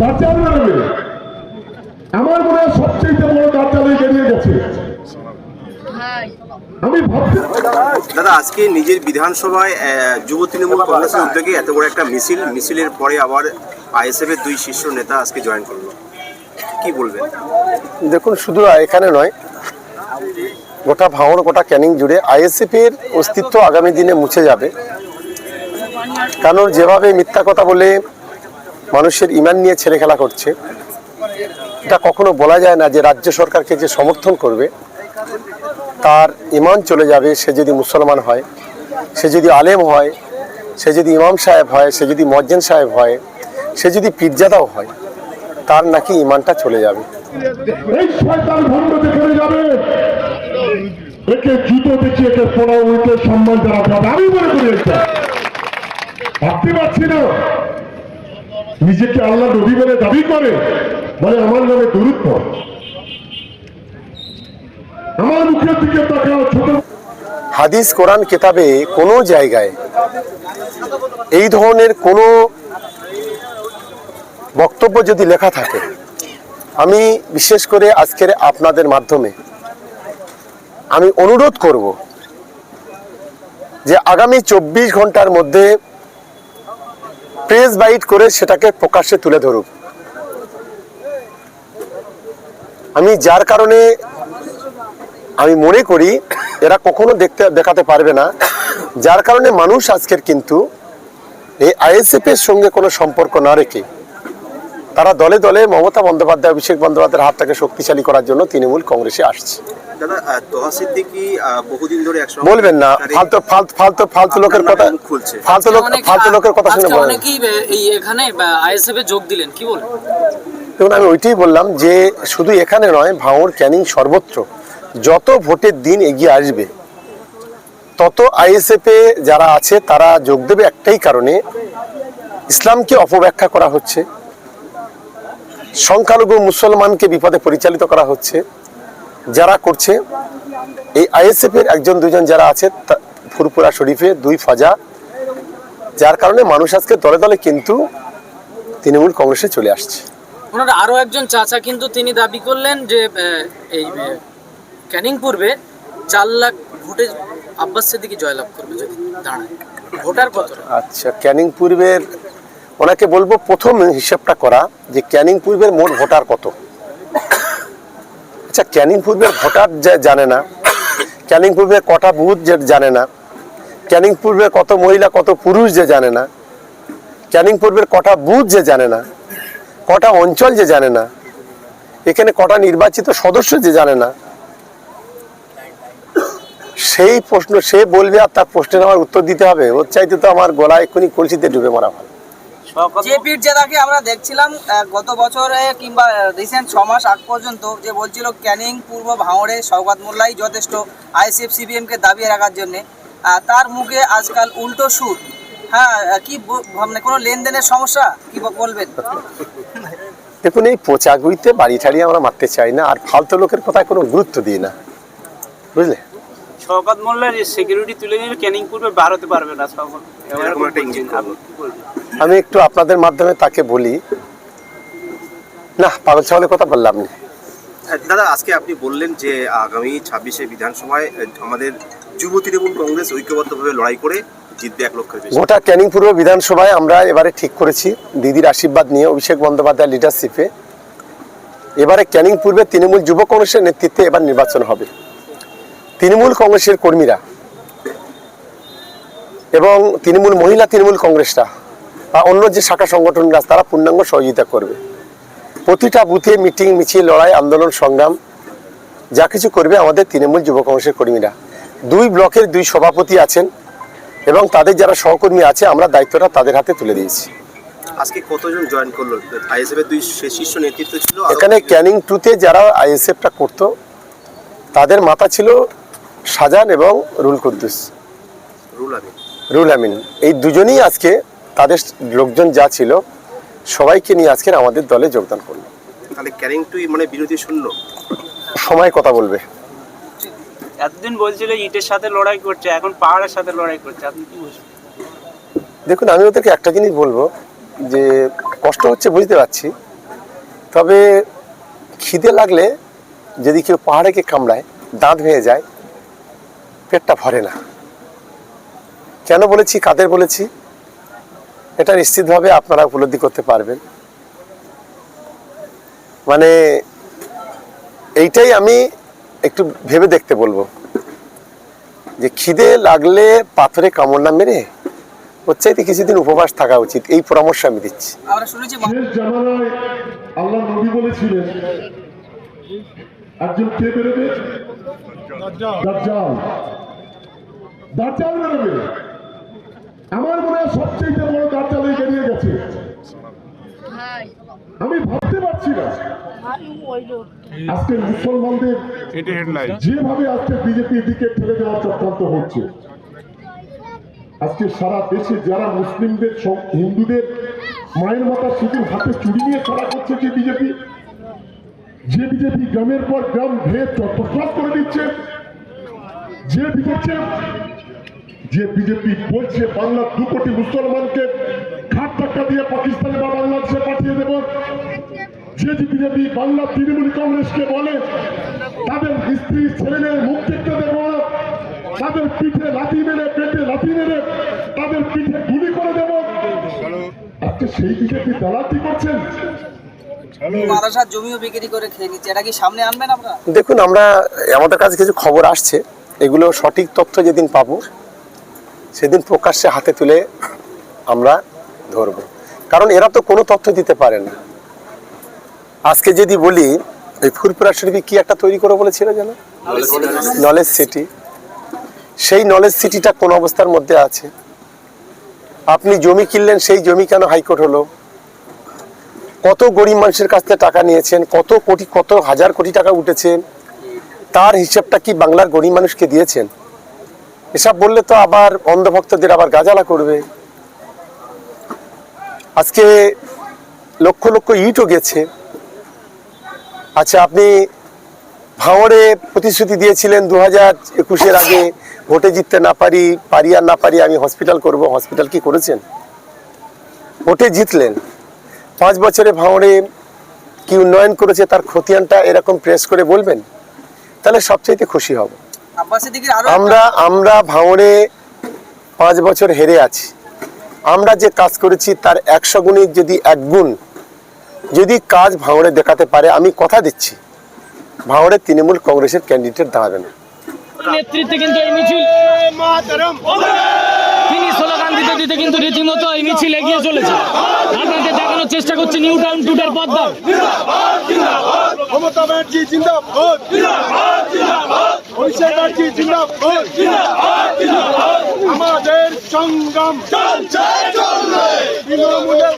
বেরোবে আমার মনে হয় সবচেয়ে বড় বেরিয়ে গেছে। দাদা আজকে নিজের বিধানসভায় যুব তৃণমূল কংগ্রেসের উদ্যোগে এত বড় একটা মিছিল মিছিলের পরে আবার আইএসএফ এর দুই শীর্ষ নেতা আজকে জয়েন করল। কি বলবেন? দেখুন শুধু এখানে নয় গোটা ভাঙড় গোটা ক্যানিং জুড়ে আইএসএফ এর অস্তিত্ব আগামী দিনে মুছে যাবে। কারণ যেভাবে মিথ্যা কথা বলে মানুষের ইমান নিয়ে ছেলে খেলা করছে। এটা কখনো বলা যায় না যে রাজ্য সরকারকে যে সমর্থন করবে, তার ইমান চলে যাবে সে যদি মুসলমান হয়, সে যদি আলেম হয়, সে যদি ইমাম সাহেব হয়, সে যদি মজ্জেন সাহেব হয়, সে যদি পীরজাদাও হয়, তার নাকি ইমানটা চলে যাবে। সম্মান মনে ভাবতে পারছি না। নিজেকে আল্লাহ নবী বলে দাবি করে, বলে আমার নামে পড়। আমার মুখের দিকে তাকাও, ছোট হাদিস, কোরআন, কেতাবে কোনো জায়গায় এই ধরনের কোনো বক্তব্য যদি লেখা থাকে, আমি বিশেষ করে আজকের আপনাদের মাধ্যমে আমি অনুরোধ করব যে আগামী চব্বিশ ঘণ্টার মধ্যে প্রেস বাইট করে সেটাকে প্রকাশ্যে তুলে ধরুক। আমি যার কারণে আমি মনে করি এরা কখনো দেখতে, দেখাতে পারবে না। যার কারণে মানুষ আজকের কিন্তু এই আইএসএফ এর সঙ্গে কোনো সম্পর্ক না রেখে তারা দলে দলে মমতা বন্দ্যোপাধ্যায় অভিষেক বন্দ্যোপাধ্যায়ের হাতটাকে শক্তিশালী করার জন্য তৃণমূল কংগ্রেসে আসছে। বলবেন না ফালতু ফালতু ফালতু ফালতু লোকের কথা ফালতু লোক ফালতু লোকের কথা শুনে বলেন অনেকেই বে- এই এখানে আইএসএফ যোগ দিলেন কি বলবেন? দেখুন আমি ওইটাই বললাম যে শুধু এখানে নয় ভাঙড় ক্যানিং সর্বত্র যত ভোটের দিন এগিয়ে আসবে তত আইএসএফ এ যারা আছে তারা যোগ দেবে একটাই কারণে ইসলামকে অপব্যাখ্যা করা হচ্ছে। সংখ্যালঘু মুসলমানকে বিপদে পরিচালিত করা হচ্ছে যারা করছে এই আইএসএফ এর একজন দুজন যারা আছে ফুরপুরা শরীফে দুই ফাজা যার কারণে মানুষ আজকে দলে দলে কিন্তু তৃণমূল কংগ্রেসে চলে আসছে। ওনার আরও একজন চাচা কিন্তু তিনি দাবি করলেন যে এই ক্যানিং পূর্বে চার লাখ ভোটে আব্বাস সিদ্দিকি জয়লাভ করবে যদি দাঁড়ায়। ভোটার কত? আচ্ছা ক্যানিং পূর্বের ওনাকে বলব প্রথম হিসাবটা করা যে ক্যানিং পূর্বের মোট ভোটার কত। আচ্ছা ক্যানিং পূর্বের ভোটার যে জানে না, ক্যানিং পূর্বের কটা বুথ যে জানে না, ক্যানিং পূর্বের কত মহিলা, কত পুরুষ যে জানে না, ক্যানিং পূর্বের কটা বুথ যে জানে না, কটা অঞ্চল যে জানে না, এখানে কটা নির্বাচিত সদস্য যে জানে না, সেই প্রশ্ন সে বলবে আর তার প্রশ্নের আমার উত্তর দিতে হবে। ওর চাইতে তো আমার গলা এক্ষুনি কলসিতে ডুবে মারা ভালো। যে পীরজাদাকে আমরা দেখছিলাম গত বছরে কিংবা রিসেন্ট ছ মাস আগ পর্যন্ত যে বলছিল ক্যানিং পূর্ব ভাঙড়ে সৌগত মোল্লাই যথেষ্ট আইসিএফ সিবিএমকে দাবিয়ে রাখার জন্য। তার মুখে আজকাল উল্টো সুর। হ্যাঁ কি মানে কোনো লেনদেনের সমস্যা? কি বলবেন? দেখুন এই পোচাগুইতে বাড়ি ঠাড়ি আমরা মারতে চাই না আর ফালতু লোকের কথায় কোনো গুরুত্ব দিই না। বুঝলে? শওকত মোল্লার সিকিউরিটি তুলে নিলে ক্যানিং পূর্বে বার হতে পারবে না শওকত। এরকম একটা ইঙ্গিত আপনি। কি বলবেন? আমি একটু আপনাদের মাধ্যমে তাকে বলি। না পাগল ছাগলের কথা বললাম না। দাদা আজকে আপনি বললেন যে আগামী ছাব্বিশে বিধানসভায় আমাদের যুব তৃণমূল কংগ্রেস ঐক্যবদ্ধভাবে লড়াই করে জিতবে এক লক্ষের বেশি। গোটা ক্যানিং পূর্ব বিধানসভায় আমরা এবারে ঠিক করেছি। দিদির আশীর্বাদ নিয়ে অভিষেক বন্দ্যোপাধ্যায় লিডারশিপে এবারে ক্যানিং পূর্বে তৃণমূল যুব কংগ্রেসের নেতৃত্বে এবার নির্বাচন হবে। তৃণমূল কংগ্রেসের কর্মীরা এবং তৃণমূল মহিলা তৃণমূল কংগ্রেসরা বা অন্য যে শাখা সংগঠন সংগঠনরা তারা পূর্ণাঙ্গ সহযোগিতা করবে। প্রতিটা বুথে মিটিং মিছিল লড়াই আন্দোলন সংগ্রাম যা কিছু করবে আমাদের তৃণমূল যুব কংগ্রেসের কর্মীরা। দুই ব্লকের দুই সভাপতি আছেন এবং তাদের যারা সহকর্মী আছে আমরা দায়িত্বটা তাদের হাতে তুলে দিয়েছি। আজকে কতজন জয়েন করল? আইএসএফ এর দুই শীর্ষ নেতৃত্ব ছিল এখানে ক্যানিং টুতে যারা আইএসএফটা করতো তাদের মাথা ছিল শাহজাহান এবং রুল কুদ্দুস। রুল আমি রুল আমিন। এই দুজনেই আজকে তাদের লোকজন যা ছিল সবাইকে নিয়ে আজকের আমাদের দলে যোগদান করল। তাহলে ক্যারিং টুই মানে বিরোধী শূন্য? সময় কথা বলবে। এতদিন বলছিল ইটের সাথে লড়াই করছে এখন পাহাড়ের সাথে লড়াই করছে আপনি কি বলছেন? দেখুন আমি ওদেরকে একটা জিনিস বলব যে কষ্ট হচ্ছে বুঝতে পারছি তবে খিদে লাগলে যদি কেউ পাহাড়েকে কামড়ায় দাঁত ভেঙে যায় পেটটা ভরে না। কেন বলেছি? কাদের বলেছি? এটা নিশ্চিতভাবে আপনারা উপলব্ধি করতে পারবেন। মানে এইটাই আমি একটু ভেবে দেখতে বলব। যে খিদে লাগলে পাথরে কামড় না মেরে ওর চাইতে কিছুদিন উপবাস থাকা উচিত। এই পরামর্শ আমি দিচ্ছি। আল্লাহ নবী বলেছিলেন একজন কে বেরোবে দাজ্জাল। দাজ্জাল। বেরোবে আমার মনে হয় সবচেয়ে বড় দাজ্জাল এই বেরিয়ে গেছে। আমি ভাবতে পারছি না। আজকে মুসলমানদের যেভাবে আজকে বিজেপির দিকে ঠেলে দেওয়ার চক্রান্ত হচ্ছে আজকে সারা দেশে যারা মুসলিমদের সব হিন্দুদের মায়ের মাথা সেদিন হাতে চুরি নিয়ে খেলা করছে যে বিজেপি যে বিজেপি গ্রামের পর গ্রাম ভেয়ে চট্টগ্রাস করে দিচ্ছে যে বিজেপি যে বিজেপি বলছে বাংলা দু কোটি মুসলমানকে ঘাট ধাক্কা দিয়ে পাকিস্তানে বা বাংলাদেশে পাঠিয়ে দেব। যে যে বিজেপি বাংলা তৃণমূল কংগ্রেসকে বলে তাদের স্ত্রী ছেলে মেয়ের মুখ দেখতে দেব না তাদের পিঠে লাথি মেরে পেটে লাথি মেরে তাদের পিঠে গুলি করে দেব। আজকে সেই বিজেপি দালাতি করছেন মাদ্রাসার জমিও বিক্রি করে খেয়ে নিচ্ছে। এটা সামনে আনবেন আপনারা? দেখুন আমরা আমাদের কাছে কিছু খবর আসছে। এগুলো সঠিক তথ্য যেদিন পাবো, সেদিন প্রকাশ্যে হাতে তুলে আমরা ধরব। কারণ এরা তো কোনো তথ্য দিতে পারে না। আজকে যদি বলি, এই ফুরপুরা শরীফে কি একটা তৈরি করে বলেছিল যেন? নলেজ সিটি সেই নলেজ সিটিটা কোন অবস্থার মধ্যে আছে? আপনি জমি কিনলেন, সেই জমি কেন হাইকোর্ট হলো? কত গরিব মানুষের কাছ থেকে টাকা নিয়েছেন? কত কোটি, কত হাজার কোটি টাকা উঠেছে? তার হিসাবটা কি বাংলার গরিব মানুষকে দিয়েছেন? এসব বললে তো আবার অন্ধভক্তদের আবার গাজালা করবে। আজকে লক্ষ লক্ষ ইটও গেছে। আচ্ছা আপনি ভাঙড়ে প্রতিশ্রুতি দিয়েছিলেন দু হাজার একুশের আগে ভোটে জিততে না পারি পারি আর না পারি আমি হসপিটাল করব, হসপিটাল কি করেছেন? ভোটে জিতলেন। পাঁচ বছরে ভাঙড়ে কি উন্নয়ন করেছে তার খতিয়ানটা এরকম প্রেস করে বলবেন? তাহলে সবচাইতে খুশি হব। আমরা আমরা ভাঙড়ে পাঁচ বছর হেরে আছি। আমরা যে কাজ করেছি তার একশো গুণের যদি এক গুণ যদি কাজ ভাঙড়ে দেখাতে পারে আমি কথা দিচ্ছি। ভাঙড়ে তৃণমূল কংগ্রেসের ক্যান্ডিডেট দাঁড়াবে না। নেতৃত্বে কিন্তু এই মিছিল তিনি স্লোগান দিতে দিতে কিন্তু রীতিমতো এই মিছিল এগিয়ে চলেছে। আপনাদের দেখানোর চেষ্টা করছি নিউ টাউন টুডের পদ্মা মমতা ব্যানার্জি জিন্দাবাদ। অভিষেক ব্যানার্জি জিন্দাবাদ। আমাদের সংগ্রাম। তৃণমূলের